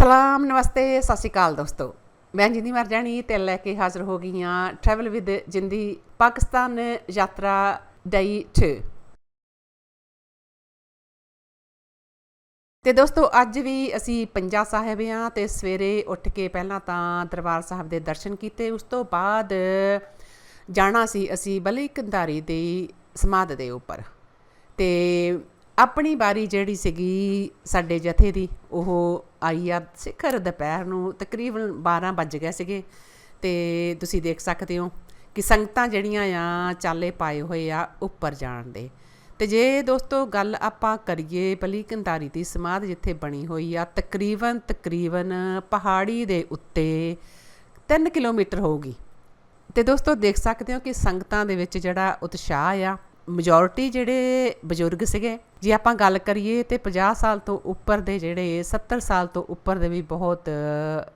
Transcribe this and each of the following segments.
ਸਲਾਮ, ਨਮਸਤੇ, ਸਤਿ ਸ਼੍ਰੀ ਅਕਾਲ ਦੋਸਤੋ। ਮੈਂ ਜਿੰਦੀ ਮਰਜਾਣੀ ਤੇ ਲੈ ਕੇ ਹਾਜ਼ਰ ਹੋ ਗਈ ਹਾਂ ਟਰੈਵਲ ਵਿਦ ਜਿੰਦੀ ਪਾਕਿਸਤਾਨ ਯਾਤਰਾ ਡਈ 2 ਤੇ ਦੋਸਤੋ, ਅੱਜ ਵੀ ਅਸੀਂ ਪੰਜਾ ਸਾਹਿਬ ਆ ਤੇ ਸਵੇਰੇ ਉੱਠ ਕੇ ਪਹਿਲਾਂ ਤਾਂ ਦਰਬਾਰ ਸਾਹਿਬ ਦੇ ਦਰਸ਼ਨ ਕੀਤੇ, ਉਸ ਤੋਂ ਬਾਅਦ ਜਾਣਾ ਸੀ ਅਸੀਂ ਬਲੀ ਕੰਧਾਰੀ ਦੀ ਸਮਾਧ ਦੇ ਉੱਪਰ। ਤੇ ਆਪਣੀ ਵਾਰੀ ਜਿਹੜੀ ਸੀਗੀ ਸਾਡੇ ਜਥੇ ਦੀ, ਉਹ ਆਈ ਆ ਸਿਖਰ ਦੁਪਹਿਰ ਨੂੰ, ਤਕਰੀਬਨ 12 ਵੱਜ ਗਏ ਸੀਗੇ। ਤੇ ਤੁਸੀਂ ਦੇਖ ਸਕਦੇ ਹੋ ਕਿ ਸੰਗਤਾਂ ਜਿਹੜੀਆਂ ਆ, ਚਾਲੇ ਪਾਏ ਹੋਏ ਆ ਉੱਪਰ ਜਾਣ ਦੇ। ਤੇ ਜੇ ਦੋਸਤੋ ਗੱਲ ਆਪਾਂ ਕਰੀਏ ਬਲੀ ਕੰਧਾਰੀ ਦੀ ਸਮਾਧ ਜਿੱਥੇ ਬਣੀ ਹੋਈ ਆ, ਤਕਰੀਬਨ ਤਕਰੀਬਨ ਪਹਾੜੀ ਦੇ ਉੱਤੇ 3 ਕਿਲੋਮੀਟਰ ਹੋਊਗੀ। ਤੇ ਦੋਸਤੋ ਦੇਖ ਸਕਦੇ ਹੋ ਕਿ ਸੰਗਤਾਂ ਦੇ ਵਿੱਚ ਜਿਹੜਾ ਉਤਸ਼ਾਹ ਆ ਮੈਜੋਰਿਟੀ ਜਿਹੜੇ ਬਜ਼ੁਰਗ ਸੀਗੇ, ਜੇ ਆਪਾਂ ਗੱਲ ਕਰੀਏ ਤੇ 50 ਸਾਲ ਤੋਂ ਉੱਪਰ ਦੇ ਜਿਹੜੇ 70 ਸਾਲ ਤੋਂ ਉੱਪਰ ਦੇ ਵੀ ਬਹੁਤ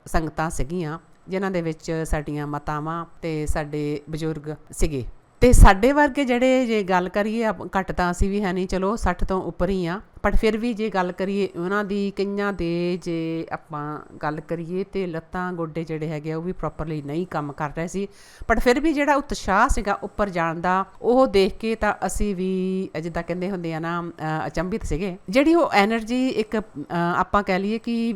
ਸੰਗਤਾਂ ਸੀਗੀਆਂ, ਜਿਨ੍ਹਾਂ ਦੇ ਵਿੱਚ ਸਾਡੀਆਂ ਮਾਤਾਵਾਂ ਤੇ ਸਾਡੇ ਬਜ਼ੁਰਗ ਸੀਗੇ। ਤੇ ਸਾਡੇ ਵਰਗੇ ਜਿਹੜੇ ਜੇ ਗੱਲ ਕਰੀਏ ਘੱਟ ਤਾਂ ਅਸੀਂ ਵੀ ਹੈ ਨਹੀਂ, ਚਲੋ 60 ਤੋਂ ਉੱਪਰ ਹੀ ਆ। ਪਰ ਫਿਰ ਵੀ ਜੇ ਗੱਲ ਕਰੀਏ ਉਹਨਾਂ ਦੀ ਕਈਆਂ ਦੇ ਜੇ ਆਪਾਂ ਗੱਲ ਕਰੀਏ ਤੇ ਲੱਤਾਂ ਗੋਡੇ ਜਿਹੜੇ ਹੈਗੇ ਆ, ਉਹ ਵੀ ਪ੍ਰੋਪਰਲੀ ਨਹੀਂ ਕੰਮ ਕਰ ਰਹੇ ਸੀ। ਪਰ ਫਿਰ ਵੀ ਜਿਹੜਾ ਉਤਸ਼ਾਹ ਸੀਗਾ ਉੱਪਰ ਜਾਣ ਦਾ, ਉਹ ਦੇਖ ਕੇ ਤਾਂ ਅਸੀਂ ਵੀ ਜਿੱਦਾਂ ਕਹਿੰਦੇ ਹੁੰਦੇ ਆ ਨਾ ਅਚੰਭਿਤ ਸੀਗੇ। ਜਿਹੜੀ ਉਹ એનર્ਜੀ ਇੱਕ ਆਪਾਂ ਕਹਿ ਲਈਏ ਕਿ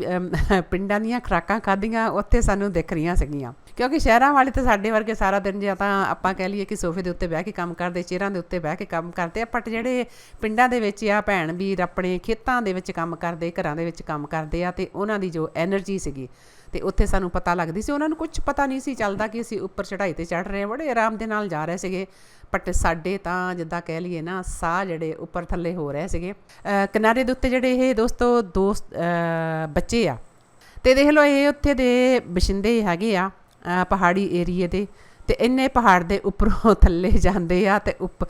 ਪਿੰਡਾਂ ਦੀਆਂ ਖਰਾਕਾਂ ਖਾਧੀਆਂ, ਉੱਥੇ ਸਾਨੂੰ ਦਿਖ ਰਹੀਆਂ ਸੀਗੀਆਂ। ਕਿਉਂਕਿ ਸ਼ਹਿਰਾਂ ਵਾਲੇ ਤਾਂ ਸਾਡੇ ਵਰਗੇ ਸਾਰਾ ਦਿਨ ਜਾਂ ਤਾਂ ਆਪਾਂ ਕਹਿ ਲਈਏ ਕਿ ਸੋਫੇ ਦੇ ਉੱਤੇ ਬਹਿ ਕੇ ਕੰਮ ਕਰਦੇ, ਚੇਅਰਾਂ ਦੇ ਉੱਤੇ ਬਹਿ ਕੇ ਕੰਮ ਕਰਦੇ ਆ ਪਰ ਜਿਹੜੇ ਪਿੰਡਾਂ ਦੇ ਵਿੱਚ ਆ ਭੈਣ ਵੀ ਰੱਪ ਆਪਣੇ ਖੇਤਾਂ ਦੇ ਵਿੱਚ ਕੰਮ ਕਰਦੇ, ਘਰਾਂ ਦੇ ਵਿੱਚ ਕੰਮ ਕਰਦੇ ਆ ਤੇ ਉਹਨਾਂ ਦੀ ਜੋ એનર્ਜੀ ਸੀਗੀ ਤੇ ਉੱਥੇ ਸਾਨੂੰ ਪਤਾ ਲੱਗਦੀ ਸੀ, ਉਹਨਾਂ ਨੂੰ ਕੁਝ ਪਤਾ ਨਹੀਂ ਸੀ ਚੱਲਦਾ ਕਿ ਅਸੀਂ ਉੱਪਰ ਚੜ੍ਹਾਈ ਤੇ ਚੜ੍ਹ ਰਹੇ ਹਾਂ। ਬੜੇ ਆਰਾਮ ਦੇ ਨਾਲ ਜਾ ਰਹੇ ਸੀਗੇ ਬਟ ਸਾਡੇ ਤਾਂ ਜਿੱਦਾਂ ਕਹਿ ਲਈਏ ਨਾ, ਸਾਹ ਜਿਹੜੇ ਉੱਪਰ ਥੱਲੇ ਹੋ ਰਹੇ ਸੀਗੇ। ਕਿਨਾਰੇ ਦੇ ਉੱਤੇ ਜਿਹੜੇ ਇਹ ਦੋਸਤੋ, ਦੋਸਤ ਬੱਚੇ ਆ, ਤੇ ਦੇਖ ਲਓ ਇਹ ਉੱਥੇ ਦੇ ਬਸ਼ਿੰਦੇ ਹੈਗੇ ਆ ਪਹਾੜੀ ਏਰੀਏ ਦੇ। ਤੇ ਇੰਨੇ ਪਹਾੜ ਦੇ ਉੱਪਰੋਂ ਥੱਲੇ ਜਾਂਦੇ ਆ ਤੇ ਉੱਪ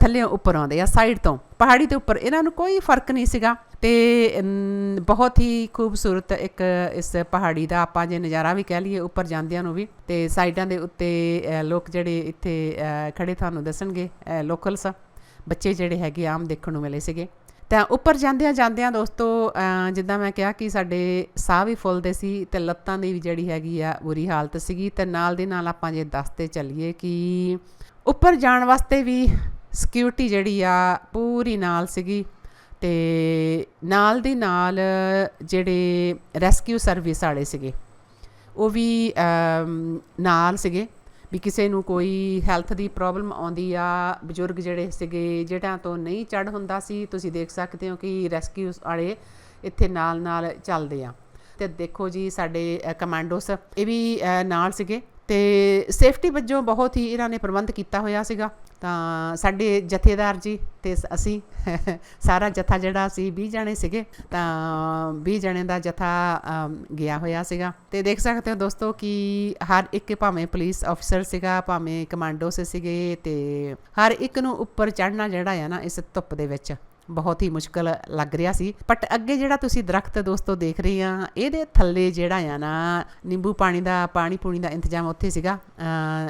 ਥੱਲੇ ਉੱਪਰ ਆਉਂਦੇ ਆ ਸਾਈਡ ਤੋਂ। ਪਹਾੜੀ ਦੇ ਉੱਪਰ ਇਹਨਾਂ ਨੂੰ ਕੋਈ ਫ਼ਰਕ ਨਹੀਂ ਸੀਗਾ ਤੇ ਬਹੁਤ ਹੀ ਖੂਬਸੂਰਤ ਇੱਕ ਇਸ ਪਹਾੜੀ ਦਾ ਆਪਾਂ ਜੇ ਨਜ਼ਾਰਾ ਵੀ ਕਹਿ ਲਈਏ ਉੱਪਰ ਜਾਂਦਿਆਂ ਨੂੰ ਵੀ ਤੇ ਸਾਈਡਾਂ ਦੇ ਉੱਤੇ ਲੋਕ ਜਿਹੜੇ ਇੱਥੇ ਖੜੇ ਤੁਹਾਨੂੰ ਦੱਸਣਗੇ ਲੋਕਲਸ ਬੱਚੇ ਜਿਹੜੇ ਹੈਗੇ ਆਮ ਦੇਖਣ ਨੂੰ ਮਿਲੇ ਸੀਗੇ। ਤਾਂ ਉੱਪਰ ਜਾਂਦਿਆਂ ਜਾਂਦਿਆਂ ਦੋਸਤੋ ਜਿੱਦਾਂ ਮੈਂ ਕਿਹਾ ਕਿ ਸਾਡੇ ਸਾਹ ਵੀ ਫੁੱਲਦੇ ਸੀ ਤੇ ਲੱਤਾਂ ਦੀ ਵੀ ਜਿਹੜੀ ਹੈਗੀ ਆ ਬੁਰੀ ਹਾਲਤ ਸੀਗੀ ਤੇ ਨਾਲ ਦੇ ਨਾਲ ਆਪਾਂ ਜੇ ਦੱਸਦੇ ਚੱਲੀਏ ਕਿ ਉੱਪਰ ਜਾਣ ਵਾਸਤੇ ਵੀ ਸਿਕਿਉਰਿਟੀ ਜਿਹੜੀ ਆ ਪੂਰੀ ਨਾਲ ਸੀਗੀ ਤੇ ਨਾਲ ਦੀ ਨਾਲ ਜਿਹੜੇ ਰੈਸਕਿਊ ਸਰਵਿਸ ਵਾਲੇ ਸੀਗੇ, ਉਹ ਵੀ ਨਾਲ ਸੀਗੇ। ਵੀ ਕਿਸੇ ਨੂੰ ਕੋਈ ਹੈਲਥ ਦੀ ਪ੍ਰੋਬਲਮ ਆਉਂਦੀ ਆ, ਬਜ਼ੁਰਗ ਜਿਹੜੇ ਸੀਗੇ ਜਿਹੜਾਂ ਤੋਂ ਨਹੀਂ ਚੜ ਹੁੰਦਾ ਸੀ, ਤੁਸੀਂ ਦੇਖ ਸਕਦੇ ਹੋ ਕਿ ਰੈਸਕਿਊ ਵਾਲੇ ਇੱਥੇ ਨਾਲ ਨਾਲ ਚੱਲਦੇ ਆ। ਤੇ ਦੇਖੋ ਜੀ ਸਾਡੇ ਕਮਾਂਡੋਸ ਇਹ ਵੀ ਨਾਲ ਸੀਗੇ। ਤੇ ਸੇਫਟੀ ਵੱਜੋਂ ਬਹੁਤ ਹੀ ਇਹਨਾਂ ਨੇ ਪ੍ਰਬੰਧ ਕੀਤਾ ਹੋਇਆ ਸੀਗਾ। ਤਾਂ ਸਾਡੇ ਜਥੇਦਾਰ ਜੀ ਤੇ ਅਸੀਂ ਸਾਰਾ ਜਥਾ ਜਿਹੜਾ ਸੀ 20 ਜਣੇ ਸੀਗੇ, ਤਾਂ 20 ਜਣੇ ਦਾ ਜਥਾ ਗਿਆ ਹੋਇਆ ਸੀਗਾ। ਤੇ ਦੇਖ ਸਕਦੇ ਹੋ ਦੋਸਤੋ ਕਿ ਹਰ ਇੱਕ ਭਾਵੇਂ ਪੁਲਿਸ ਅਫਸਰ ਸੀਗਾ, ਭਾਵੇਂ ਕਮਾਂਡੋ ਸੀਗੇ ਤੇ ਹਰ ਇੱਕ ਨੂੰ ਉੱਪਰ ਚੜਨਾ ਜਿਹੜਾ ਆ ਨਾ, ਇਸ ਧੁੱਪ ਦੇ ਵਿੱਚ। ਬਹੁਤ ਹੀ ਮੁਸ਼ਕਲ ਲੱਗ ਰਿਹਾ ਸੀ। ਬਟ ਅੱਗੇ ਜਿਹੜਾ ਤੁਸੀਂ ਦਰਖਤ ਦੋਸਤੋ ਦੇਖ ਰਹੇ ਆ, ਇਹਦੇ ਥੱਲੇ ਜਿਹੜਾ ਆ ਨਾ, ਨਿੰਬੂ ਪਾਣੀ ਦਾ, ਪਾਣੀ ਪੂਣੀ ਦਾ ਇੰਤਜ਼ਾਮ ਉੱਥੇ ਸੀਗਾ।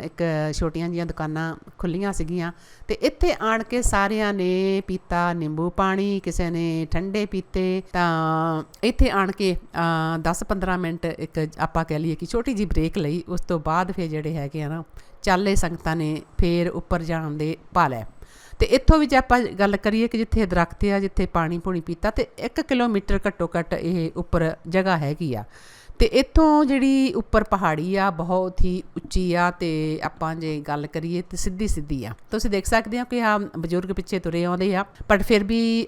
ਇੱਕ ਛੋਟੀਆਂ ਜੀਆਂ ਦੁਕਾਨਾਂ ਖੁੱਲੀਆਂ ਸੀਗੀਆਂ ਤੇ ਇੱਥੇ ਆਣ ਕੇ ਸਾਰਿਆਂ ਨੇ ਪੀਤਾ ਨਿੰਬੂ ਪਾਣੀ, ਕਿਸੇ ਨੇ ਠੰਡੇ ਪੀਤੇ ਤਾਂ ਇੱਥੇ ਆਣ ਕੇ 10-15 ਮਿੰਟ ਇੱਕ ਆਪਾਂ ਕਹਿ ਲਈਏ ਕਿ ਛੋਟੀ ਜੀ ਬ੍ਰੇਕ ਲਈ, ਉਸ ਤੋਂ ਬਾਅਦ ਫਿਰ ਜਿਹੜੇ ਹੈਗੇ ਆ ਨਾ, ਚਾਲੇ ਸੰਗਤਾਂ ਨੇ ਫੇਰ ਉੱਪਰ ਜਾਣ ਦੇ ਪਾ ਲਿਆ ਤੇ ਇੱਥੋਂ ਵੀ ਜੇ ਆਪਾਂ ਗੱਲ ਕਰੀਏ ਕਿ ਜਿੱਥੇ ਦਰਖਤ ਆ, ਜਿੱਥੇ ਪਾਣੀ ਪੂਣੀ ਪੀਤਾ, ਤੇ 1 ਕਿਲੋਮੀਟਰ ਘੱਟੋ ਘੱਟ ਇਹ ਉੱਪਰ ਜਗ੍ਹਾ ਹੈਗੀ ਆ। ਤੇ ਇੱਥੋਂ ਜਿਹੜੀ ਉੱਪਰ ਪਹਾੜੀ ਆ, ਬਹੁਤ ਹੀ ਉੱਚੀ ਆ ਤੇ ਆਪਾਂ ਜੇ ਗੱਲ ਕਰੀਏ ਤੇ ਸਿੱਧੀ ਸਿੱਧੀ ਆ। ਤੁਸੀਂ ਦੇਖ ਸਕਦੇ ਹੋ ਕਿ ਆ ਬਜ਼ੁਰਗ ਪਿੱਛੇ ਤੁਰੇ ਆਉਂਦੇ ਆ, ਪਰ ਫਿਰ ਵੀ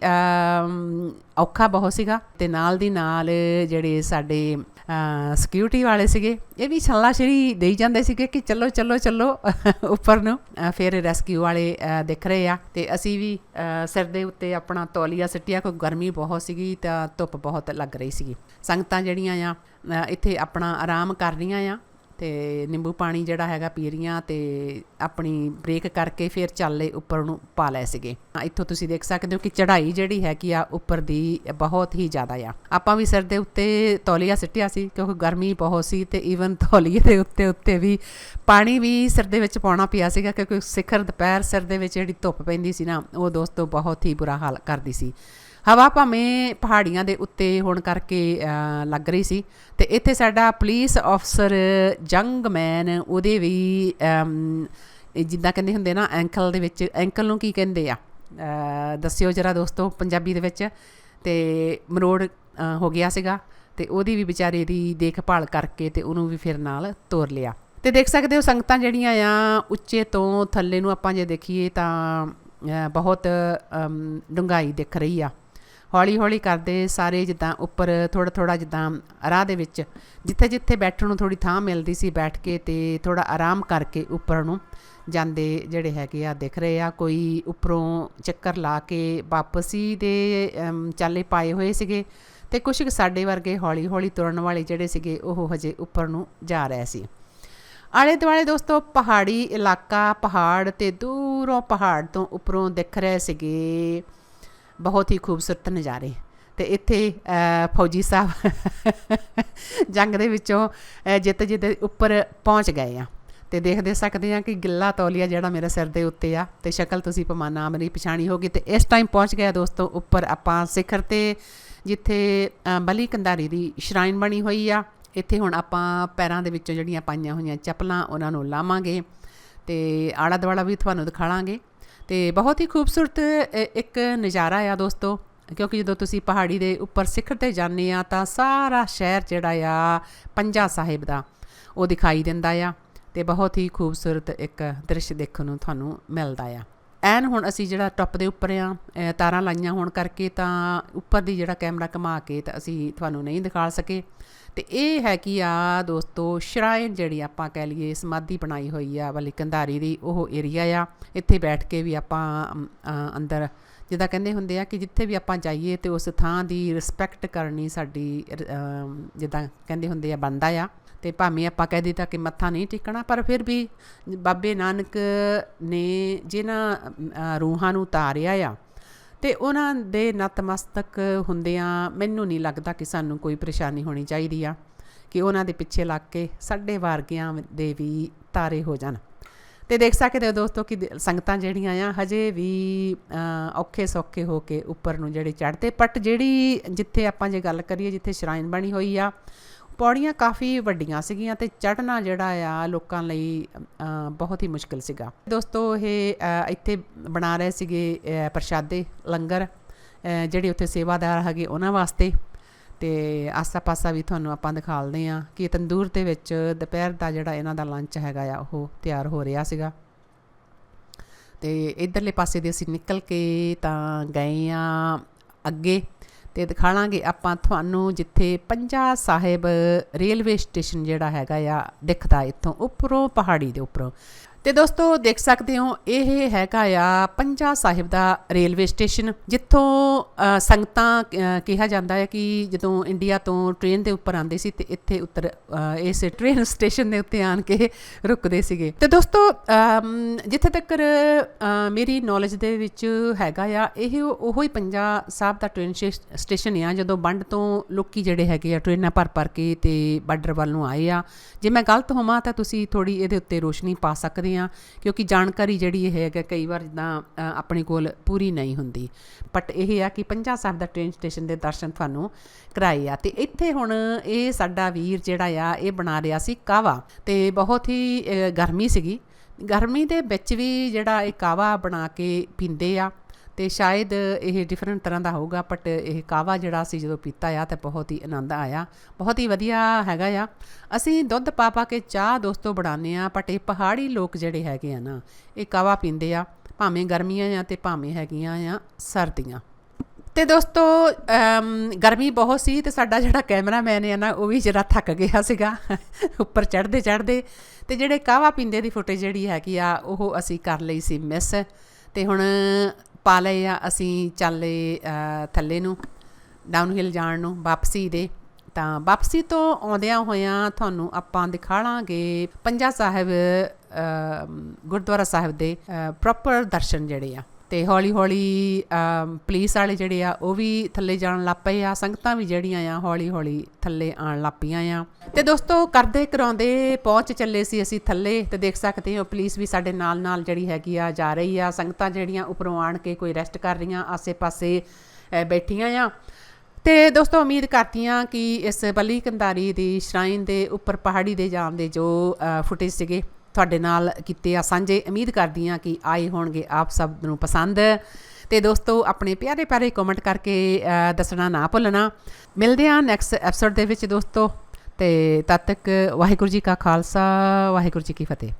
ਔਖਾ ਬਹੁਤ ਸੀਗਾ ਤੇ ਨਾਲ ਦੀ ਨਾਲ ਜਿਹੜੇ ਸਾਡੇ ਸਿਕਿਉਰਿਟੀ ਵਾਲੇ ਸੀਗੇ, ਇਹ ਵੀ ਛੱਲਾ ਸ਼ਰੀ ਦੇਈ ਜਾਂਦੇ ਸੀਗੇ ਕਿ ਚੱਲੋ ਚੱਲੋ ਚੱਲੋ ਉੱਪਰ ਨੂੰ ਫਿਰ ਰੈਸਕਿਊ ਵਾਲੇ ਦਿਖ ਰਹੇ ਆ। ਤੇ ਅਸੀਂ ਵੀ ਸਿਰ ਦੇ ਉੱਤੇ ਆਪਣਾ ਤੌਲੀਆ ਸਿੱਟਿਆ ਕੋਈ ਗਰਮੀ ਬਹੁਤ ਸੀਗੀ ਤਾਂ ਧੁੱਪ ਬਹੁਤ ਲੱਗ ਰਹੀ ਸੀਗੀ। ਸੰਗਤਾਂ ਜਿਹੜੀਆਂ ਆ ਇੱਥੇ ਆਪਣਾ ਆਰਾਮ ਕਰ ਰਹੀਆਂ ਆ। ਤੇ ਨਿੰਬੂ ਪਾਣੀ ਜਿਹੜਾ ਹੈਗਾ ਪੀ ਰਹੀਆਂ ਤੇ ਆਪਣੀ ਬ੍ਰੇਕ ਕਰਕੇ ਫਿਰ ਚੱਲੇ ਉੱਪਰ ਨੂੰ ਪਾ ਲੈ ਸੀਗੇ। ਇੱਥੋਂ ਤੁਸੀਂ ਦੇਖ ਸਕਦੇ ਹੋ ਕਿ ਚੜ੍ਹਾਈ ਜਿਹੜੀ ਹੈਗੀ ਆ ਉੱਪਰ ਦੀ ਬਹੁਤ ਹੀ ਜ਼ਿਆਦਾ ਆ। ਆਪਾਂ ਵੀ ਸਿਰ ਦੇ ਉੱਤੇ ਤੌਲੀਆ ਸਿੱਟਿਆ ਸੀ ਕਿਉਂਕਿ ਗਰਮੀ ਬਹੁਤ ਸੀ ਤੇ ਈਵਨ ਤੌਲੀਏ ਦੇ ਉੱਤੇ ਉੱਤੇ ਵੀ ਪਾਣੀ ਵੀ ਸਿਰ ਦੇ ਵਿੱਚ ਪਾਉਣਾ ਪਿਆ ਸੀਗਾ ਕਿਉਂਕਿ ਸਿਖਰ ਦੁਪਹਿਰ ਸਿਰ ਦੇ ਵਿੱਚ ਜਿਹੜੀ ਧੁੱਪ ਪੈਂਦੀ ਸੀ ਨਾ, ਉਹ ਦੋਸਤੋ ਬਹੁਤ ਹੀ ਬੁਰਾ ਹਾਲ ਕਰਦੀ ਸੀ। ਹਵਾ ਭਾਵੇਂ ਪਹਾੜੀਆਂ ਦੇ ਉੱਤੇ ਹੋਣ ਕਰਕੇ ਲੱਗ ਰਹੀ ਸੀ। ਤੇ ਇੱਥੇ ਸਾਡਾ ਪੁਲਿਸ ਅਫਸਰ ਜੰਗਮੈਨ ਉਹਦੇ ਵੀ ਜਿੱਦਾਂ ਕਹਿੰਦੇ ਹੁੰਦੇ ਨਾ ਐਂਕਲ ਦੇ ਵਿੱਚ ਐਂਕਲ ਨੂੰ ਕੀ ਕਹਿੰਦੇ ਆ? ਦੱਸਿਓ ਜਰਾ ਦੋਸਤੋ ਪੰਜਾਬੀ ਦੇ ਵਿੱਚ। ਤੇ ਮਰੋੜ ਹੋ ਗਿਆ ਸੀਗਾ। ਤੇ ਉਹਦੀ ਵੀ ਵਿਚਾਰੇ ਦੀ ਦੇਖਭਾਲ ਕਰਕੇ ਤੇ ਉਹਨੂੰ ਵੀ ਫਿਰ ਨਾਲ ਤੋਰ ਲਿਆ। ਤੇ ਦੇਖ ਸਕਦੇ ਹੋ ਸੰਗਤਾਂ ਜਿਹੜੀਆਂ ਆ ਉੱਚੇ ਤੋਂ ਥੱਲੇ ਨੂੰ ਆਪਾਂ ਜੇ ਦੇਖੀਏ ਤਾਂ ਬਹੁਤ ਅਮ, ਡੂੰਘਾਈ ਦਿਖ ਰਹੀ ਆ। ਹੌਲੀ ਹੌਲੀ ਕਰਦੇ ਸਾਰੇ ਜਿੱਦਾਂ ਉੱਪਰ ਥੋੜਾ ਥੋੜਾ ਜਿੱਦਾਂ ਰਾਹ ਦੇ ਵਿੱਚ, ਜਿੱਥੇ ਜਿੱਥੇ ਬੈਠਣ ਨੂੰ ਥੋੜੀ ਥਾਂ ਮਿਲਦੀ ਸੀ ਬੈਠ ਕੇ ਤੇ ਥੋੜਾ ਆਰਾਮ ਕਰਕੇ ਉੱਪਰ ਨੂੰ ਜਾਂਦੇ ਜਿਹੜੇ ਹੈਗੇ ਆ ਦਿਖ ਰਹੇ ਆ। ਕੋਈ ਉੱਪਰੋਂ ਚੱਕਰ ਲਾ ਕੇ ਵਾਪਸੀ ਦੇ ਚਾਲੇ ਪਾਏ ਹੋਏ ਸੀਗੇ ਤੇ ਕੁਝ ਕੁ ਸਾਡੇ ਵਰਗੇ ਹੌਲੀ ਹੌਲੀ ਤੁਰਨ ਵਾਲੇ ਜਿਹੜੇ ਸੀਗੇ ਉਹ ਹਜੇ ਉੱਪਰ ਨੂੰ ਜਾ ਰਹੇ ਸੀ। ਆਲੇ ਦੁਆਲੇ ਦੋਸਤੋ, ਪਹਾੜੀ ਇਲਾਕਾ, ਪਹਾੜ ਤੇ ਦੂਰੋਂ ਪਹਾੜ ਤੋਂ ਉੱਪਰੋਂ ਦਿਖ ਰਹੇ ਸੀਗੇ। ਬਹੁਤ ਹੀ ਖੂਬਸੂਰਤ ਨਜ਼ਾਰੇ। ਤੇ ਇੱਥੇ ਫੌਜੀ ਸਾਹਿਬ ਜੰਗ ਦੇ ਵਿੱਚੋਂ ਜਿੱਤ ਜਿੱਤ ਉੱਪਰ ਪਹੁੰਚ ਗਏ ਆ। ਤੇ ਦੇਖਦੇ ਸਕਦੇ ਆ ਕਿ ਗਿੱਲਾ ਤੌਲੀਆ ਜਿਹੜਾ ਮੇਰੇ ਸਿਰ ਦੇ ਉੱਤੇ ਆ, ਤੇ ਸ਼ਕਲ ਤੁਸੀਂ ਪਮਾਨਾ ਮੇਰੀ ਪਛਾਣੀ ਹੋਗੀ। ਤੇ ਇਸ ਟਾਈਮ ਪਹੁੰਚ ਗਿਆ ਦੋਸਤੋ ਉੱਪਰ ਆਪਾਂ ਸਿਖਰ ਤੇ, ਜਿੱਥੇ ਬਲੀ ਕੰਧਾਰੀ ਦੀ ਸ਼ਰਾਈਨ ਬਣੀ ਹੋਈ ਆ। ਇੱਥੇ ਹੁਣ ਆਪਾਂ ਪੈਰਾਂ ਦੇ ਵਿੱਚੋਂ ਜਿਹੜੀਆਂ ਪਾਈਆਂ ਹੋਈਆਂ ਚੱਪਲਾਂ, ਉਹਨਾਂ ਨੂੰ ਲਾਵਾਂਗੇ। ਤੇ ਆਲਾ ਦੁਆਲਾ ਵੀ ਤੁਹਾਨੂੰ ਦਿਖਾਵਾਂਗੇ ਤੇ ਬਹੁਤ ਹੀ ਖੂਬਸੂਰਤ ਇੱਕ ਨਜ਼ਾਰਾ ਆ ਦੋਸਤੋ, ਕਿਉਂਕਿ ਜਦੋਂ ਤੁਸੀਂ ਪਹਾੜੀ ਦੇ ਉੱਪਰ ਸਿਖਰ ਤੇ ਜਾਂਦੇ ਆ ਤਾਂ ਸਾਰਾ ਸ਼ਹਿਰ ਜਿਹੜਾ ਆ ਪੰਜਾ ਸਾਹਿਬ ਦਾ ਉਹ ਦਿਖਾਈ ਦਿੰਦਾ ਆ ਤੇ ਬਹੁਤ ਹੀ ਖੂਬਸੂਰਤ ਇੱਕ ਦ੍ਰਿਸ਼ ਦੇਖਣ ਨੂੰ ਤੁਹਾਨੂੰ ਮਿਲਦਾ ਆ। ਐਨ ਹੁਣ ਅਸੀਂ ਜਿਹੜਾ ਟੱਪ ਦੇ ਉੱਪਰ ਆ ਤਾਰਾਂ ਲਾਈਆਂ ਹੋਣ ਕਰਕੇ ਤਾਂ ਉੱਪਰ ਦੀ ਜਿਹੜਾ ਕੈਮਰਾ ਘੁਮਾ ਕੇ ਤਾਂ ਅਸੀਂ ਤੁਹਾਨੂੰ ਨਹੀਂ ਦਿਖਾ ਸਕੇ। ਤੇ ਇਹ ਹੈ ਕਿ ਆ ਦੋਸਤੋ ਸ਼ਰਾਇਨ ਜਿਹੜੀ ਆਪਾਂ ਕਹਿ ਲਈਏ, ਸਮਾਧੀ ਬਣਾਈ ਹੋਈ ਆ ਵਾਲੀ ਕੰਧਾਰੀ ਦੀ, ਉਹ ਏਰੀਆ ਆ। ਇੱਥੇ ਬੈਠ ਕੇ ਵੀ ਆਪਾਂ ਅੰਦਰ ਜਿੱਦਾਂ ਕਹਿੰਦੇ ਹੁੰਦੇ ਆ ਕਿ ਜਿੱਥੇ ਵੀ ਆਪਾਂ ਜਾਈਏ ਤੇ ਉਸ ਥਾਂ ਦੀ ਰਿਸਪੈਕਟ ਕਰਨੀ ਸਾਡੀ ਜਿੱਦਾਂ ਕਹਿੰਦੇ ਹੁੰਦੇ ਆ, ਬੰਦਾ ਆ। ਤੇ ਭਾਵੇਂ ਆਪਾਂ ਕਹਿ ਦਿੱਤਾ ਕਿ ਮੱਥਾ ਨਹੀਂ ਟੇਕਣਾ, ਪਰ ਫਿਰ ਵੀ ਬਾਬੇ ਨਾਨਕ ਨੇ ਜਿਨ੍ਹਾਂ ਰੂਹਾਂ ਨੂੰ ਤਾਰਿਆ ਆ ਤੇ ਉਹਨਾਂ ਦੇ ਨਤਮਸਤਕ ਹੁੰਦਿਆਂ ਮੈਨੂੰ ਨਹੀਂ ਲੱਗਦਾ ਕਿ ਸਾਨੂੰ ਕੋਈ ਪਰੇਸ਼ਾਨੀ ਹੋਣੀ ਚਾਹੀਦੀ ਆ, ਕਿ ਉਹਨਾਂ ਦੇ ਪਿੱਛੇ ਲੱਗ ਕੇ ਸਾਡੇ ਵਾਰਗਿਆਂ ਦੇ ਵੀ ਤਾਰੇ ਹੋ ਜਾਣ। ਤੇ ਦੇਖ ਸਕਦੇ ਹੋ ਦੋਸਤੋ ਕਿ ਸੰਗਤਾਂ ਜਿਹੜੀਆਂ ਆ, ਹਜੇ ਵੀ ਔਖੇ ਸੌਖੇ ਹੋ ਕੇ ਉੱਪਰ ਨੂੰ ਜਿਹੜੇ ਚੜ੍ਹਦੇ ਬਟ ਜਿਹੜੀ ਜਿੱਥੇ ਆਪਾਂ ਜੇ ਗੱਲ ਕਰੀਏ, ਜਿੱਥੇ ਸ਼ਰਾਈਨ ਬਣੀ ਹੋਈ ਆ ਪੌੜੀਆਂ ਕਾਫੀ ਵੱਡੀਆਂ ਸੀਗੀਆਂ ਤੇ ਚੜ੍ਹਨਾ ਜਿਹੜਾ ਆ ਲੋਕਾਂ ਲਈ ਬਹੁਤ ਹੀ ਮੁਸ਼ਕਿਲ ਸੀਗਾ। ਦੋਸਤੋ, ਇਹ ਇੱਥੇ ਬਣਾ ਰਹੇ ਸੀਗੇ ਪ੍ਰਸ਼ਾਦੇ, ਲੰਗਰ ਜਿਹੜੇ ਉੱਥੇ ਸੇਵਾਦਾਰ ਹੈਗੇ ਉਹਨਾਂ ਵਾਸਤੇ। ਤੇ ਆਸਾ ਪਾਸਾ ਵੀ ਤੁਹਾਨੂੰ ਆਪਾਂ ਦਿਖਾਲਦੇ ਆ ਕਿ ਤੰਦੂਰ ਦੇ ਵਿੱਚ ਦੁਪਹਿਰ ਦਾ ਜਿਹੜਾ ਇਹਨਾਂ ਦਾ ਲੰਚ ਹੈਗਾ ਆ, ਉਹ ਤਿਆਰ ਹੋ ਰਿਹਾ ਸੀਗਾ। ਤੇ ਇਧਰਲੇ ਪਾਸੇ ਦੇ ਅਸੀਂ ਨਿਕਲ ਕੇ ਤਾਂ ਗਏ ਆ ਅੱਗੇ। ਤੇ ਦਿਖਾਵਾਂਗੇ ਆਪਾਂ ਤੁਹਾਨੂੰ ਜਿੱਥੇ ਪੰਜਾ ਸਾਹਿਬ ਰੇਲਵੇ ਸਟੇਸ਼ਨ ਜਿਹੜਾ ਹੈਗਾ ਆ, ਦਿਖਦਾ ਇੱਥੋਂ, ਉੱਪਰੋਂ ਪਹਾੜੀ ਦੇ ਉੱਪਰੋਂ। ਤੇ ਦੋਸਤੋ ਦੇਖ ਸਕਦੇ ਹੋ, ਇਹ ਹੈਗਾ ਆ ਪੰਜਾ ਸਾਹਿਬ ਦਾ ਰੇਲਵੇ ਸਟੇਸ਼ਨ, ਜਿੱਥੋਂ ਸੰਗਤਾਂ ਕਿਹਾ ਜਾਂਦਾ ਹੈ ਕਿ ਜਦੋਂ ਇੰਡੀਆ ਤੋਂ ਟ੍ਰੇਨ ਦੇ ਉੱਪਰ ਆਉਂਦੇ ਸੀ ਤੇ ਇੱਥੇ ਉੱਤਰ ਇਸ ਟ੍ਰੇਨ ਸਟੇਸ਼ਨ ਦੇ ਉੱਤੇ ਆਣ ਕੇ ਰੁਕਦੇ ਸੀਗੇ। ਤੇ ਦੋਸਤੋ ਜਿੱਥੇ ਤੱਕ ਮੇਰੀ ਨੌਲੇਜ ਦੇ ਵਿੱਚ ਹੈਗਾ ਆ, ਇਹ ਉਹੋ ਹੀ ਪੰਜਾ ਸਾਹਿਬ ਦਾ ਟ੍ਰੇਨ ਸਟੇ- ਸਟੇਸ਼ਨ ਆ, ਜਦੋਂ ਬੰਡ ਤੋਂ ਲੋਕੀ ਜਿਹੜੇ ਹੈਗੇ ਆ, ਟ੍ਰੇਨਾਂ ਭਰ ਭਰ ਕੇ ਤੇ ਬਾਰਡਰ ਵੱਲ ਨੂੰ ਆਏ ਆ। ਜੇ ਮੈਂ ਗਲਤ ਹੋਵਾਂ ਤਾਂ ਤੁਸੀਂ ਥੋੜੀ ਇਹਦੇ ਉੱਤੇ ਰੋਸ਼ਨੀ ਪਾ ਸਕਦੇ ਆ ਕਿਉਂਕਿ ਜਾਣਕਾਰੀ ਜਿਹੜੀ ਇਹ ਹੈਗਾ ਕਈ ਵਾਰ ਜਿੱਦਾਂ ਆਪਣੇ ਕੋਲ ਪੂਰੀ ਨਹੀਂ ਹੁੰਦੀ। ਬਟ ਇਹ ਆ ਕਿ ਪੰਜਾ ਸਾਹਿਬ ਦਾ ਟ੍ਰੇਨ ਸਟੇਸ਼ਨ ਦੇ ਦਰਸ਼ਨ ਤੁਹਾਨੂੰ ਕਰਾਏ ਆ। ਤੇ ਇੱਥੇ ਹੁਣ ਇਹ ਸਾਡਾ ਵੀਰ ਜਿਹੜਾ ਆ, ਇਹ ਬਣਾ ਰਿਹਾ ਸੀ ਕਾਵਾ ਤੇ ਬਹੁਤ ਹੀ ਗਰਮੀ ਸੀਗੀ। ਗਰਮੀ ਦੇ ਵਿੱਚ ਵੀ ਜਿਹੜਾ ਇਹ ਕਾਵਾ ਬਣਾ ਕੇ ਪੀਂਦੇ ਆ ਤੇ ਸ਼ਾਇਦ ਇਹ ਡਿਫਰੈਂਟ ਤਰ੍ਹਾਂ ਦਾ ਹੋਊਗਾ ਬਟ ਇਹ ਕਾਵਾ ਜਿਹੜਾ ਸੀ ਜਦੋਂ ਪੀਤਾ ਆ ਤਾਂ ਬਹੁਤ ਹੀ ਆਨੰਦ ਆਇਆ। ਬਹੁਤ ਹੀ ਵਧੀਆ ਹੈਗਾ ਆ। ਅਸੀਂ ਦੁੱਧ ਪਾ ਪਾ ਕੇ ਚਾਹ ਦੋਸਤੋ ਬਣਾਉਂਦੇ ਆ ਬਟ ਇਹ ਪਹਾੜੀ ਲੋਕ ਜਿਹੜੇ ਹੈਗੇ ਆ ਨਾ, ਇਹ ਕਾਵਾ ਪੀਂਦੇ ਆ। ਭਾਵੇਂ ਗਰਮੀਆਂ ਆ ਤੇ ਭਾਵੇਂ ਹੈਗੀਆਂ ਆ, ਸਰਦੀਆਂ। ਤੇ ਦੋਸਤੋ ਗਰਮੀ ਬਹੁਤ ਸੀ ਤੇ ਸਾਡਾ ਜਿਹੜਾ ਕੈਮਰਾਮੈਨ ਹੈ ਨਾ, ਉਹ ਵੀ ਜਰਾ ਥੱਕ ਗਿਆ ਸੀਗਾ, ਉੱਪਰ ਚੜ੍ਹਦੇ ਚੜ੍ਹਦੇ। ਤੇ ਜਿਹੜੇ ਕਾਵਾ ਪੀਂਦੇ ਦੀ ਫੁਟੇਜ ਜਿਹੜੀ ਹੈਗੀ ਆ, ਉਹ ਅਸੀਂ ਕਰ ਲਈ ਸੀ ਮਿਸ ਤੇ ਹੁਣ ਪਾ ਲਏ ਆ, ਅਸੀਂ ਚੱਲੇ ਥੱਲੇ ਨੂੰ ਡਾਊਨ ਹਿਲ ਜਾਣ ਨੂੰ, ਵਾਪਸੀ ਦੇ। ਤਾਂ ਵਾਪਸੀ ਤੋਂ ਆਉਂਦਿਆਂ ਹੋਇਆਂ ਤੁਹਾਨੂੰ ਆਪਾਂ ਦਿਖਾਵਾਂਗੇ ਪੰਜਾ ਸਾਹਿਬ ਗੁਰਦੁਆਰਾ ਸਾਹਿਬ ਦੇ ਪ੍ਰੋਪਰ ਦਰਸ਼ਨ ਜਿਹੜੇ ਆ। ਤੇ ਹੌਲੀ ਹੌਲੀ ਪੁਲਿਸ ਵਾਲੇ ਜਿਹੜੇ ਆ, ਉਹ ਵੀ ਥੱਲੇ ਜਾਣ ਲੱਗ ਪਏ ਆ। ਸੰਗਤਾਂ ਵੀ ਜਿਹੜੀਆਂ ਆ ਹੌਲੀ ਹੌਲੀ ਥੱਲੇ ਆਣ ਲੱਗ ਪਈਆਂ ਆ। ਤੇ ਦੋਸਤੋ, ਕਰਦੇ ਕਰਾਉਂਦੇ ਪਹੁੰਚ ਚੱਲੇ ਸੀ ਅਸੀਂ ਥੱਲੇ। ਤੇ ਦੇਖ ਸਕਦੇ ਹੋ ਪੁਲਿਸ ਵੀ ਸਾਡੇ ਨਾਲ ਨਾਲ ਜਿਹੜੀ ਹੈਗੀ ਆ, ਜਾ ਰਹੀ ਆ। ਸੰਗਤਾਂ ਜਿਹੜੀਆਂ ਉੱਪਰੋਂ ਆਣ ਕੇ ਕੋਈ ਰੈਸਟ ਕਰ ਰਹੀਆਂ, ਆਸੇ-ਪਾਸੇ ਬੈਠੀਆਂ ਆ। ਤੇ ਦੋਸਤੋ, ਉਮੀਦ ਕਰਦੀ ਹਾਂ ਕਿ ਇਸ ਬਲੀ ਕੰਧਾਰੀ ਦੀ ਸ਼ਰਾਈਨ ਦੇ ਉੱਪਰ ਪਹਾੜੀ ਦੇ ਜਾਣ ਦੇ ਜੋ ਫੁਟੇਜ ਸੀਗੇ ਤੁਹਾਡੇ ਨਾਲ ਕੀਤੇ ਆ ਸਾਂਝੇ। ਉਮੀਦ ਕਰਦੀ ਹਾਂ ਕਿ ਆਏ ਹੋਣਗੇ ਆਪ ਸਭ ਨੂੰ ਪਸੰਦ। ਤੇ ਦੋਸਤੋ, ਆਪਣੇ ਪਿਆਰੇ ਪਿਆਰੇ ਕਮੈਂਟ ਕਰਕੇ ਦੱਸਣਾ ਨਾ ਭੁੱਲਣਾ। ਮਿਲਦੇ ਹਾਂ ਨੈਕਸਟ ਐਪੀਸੋਡ ਦੇ ਵਿੱਚ ਦੋਸਤੋ। ਤੇ ਤਦ ਤੱਕ ਵਾਹਿਗੁਰੂ ਜੀ ਕਾ ਖਾਲਸਾ, ਵਾਹਿਗੁਰੂ ਜੀ ਕੀ ਫਤਿਹ।